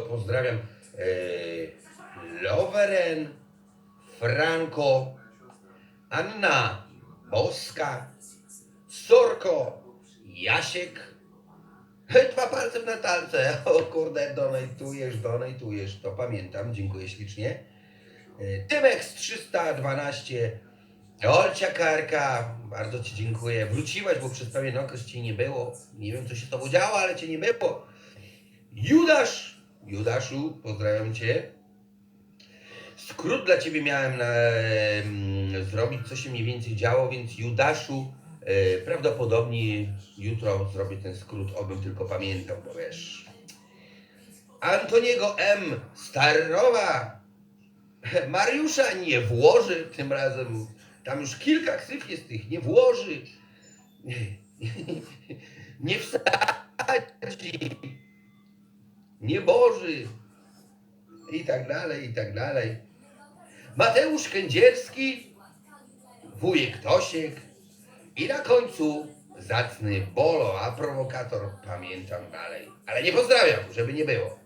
pozdrawiam e, Loveren, Franco, Anna, Boska, Sorko, Jasiek. Dwa palce w Natalce. O kurde, donajtujesz, donajtujesz. To pamiętam, dziękuję ślicznie. E, Tymek z 312. Olcia Karka, bardzo Ci dziękuję. Wróciłaś, bo przez pewien okres Cię nie było. Nie wiem, co się z Tobą działo, ale Cię nie było. Judasz, Judaszu, pozdrawiam Cię. Skrót dla Ciebie miałem na, em, zrobić, co się mniej więcej działo, więc Judaszu, e, prawdopodobnie jutro zrobię ten skrót, obym tylko pamiętał, bo wiesz. Antoniego M. Starowa, Mariusza nie włoży tym razem. Tam już kilka ksyw jest tych, nie włoży. Nie wsadzi. Nie boży. I tak dalej, i tak dalej. Mateusz Kędzierski, wujek Tosiek i na końcu zacny Bolo, a prowokator pamiętam dalej. Ale nie pozdrawiam, żeby nie było.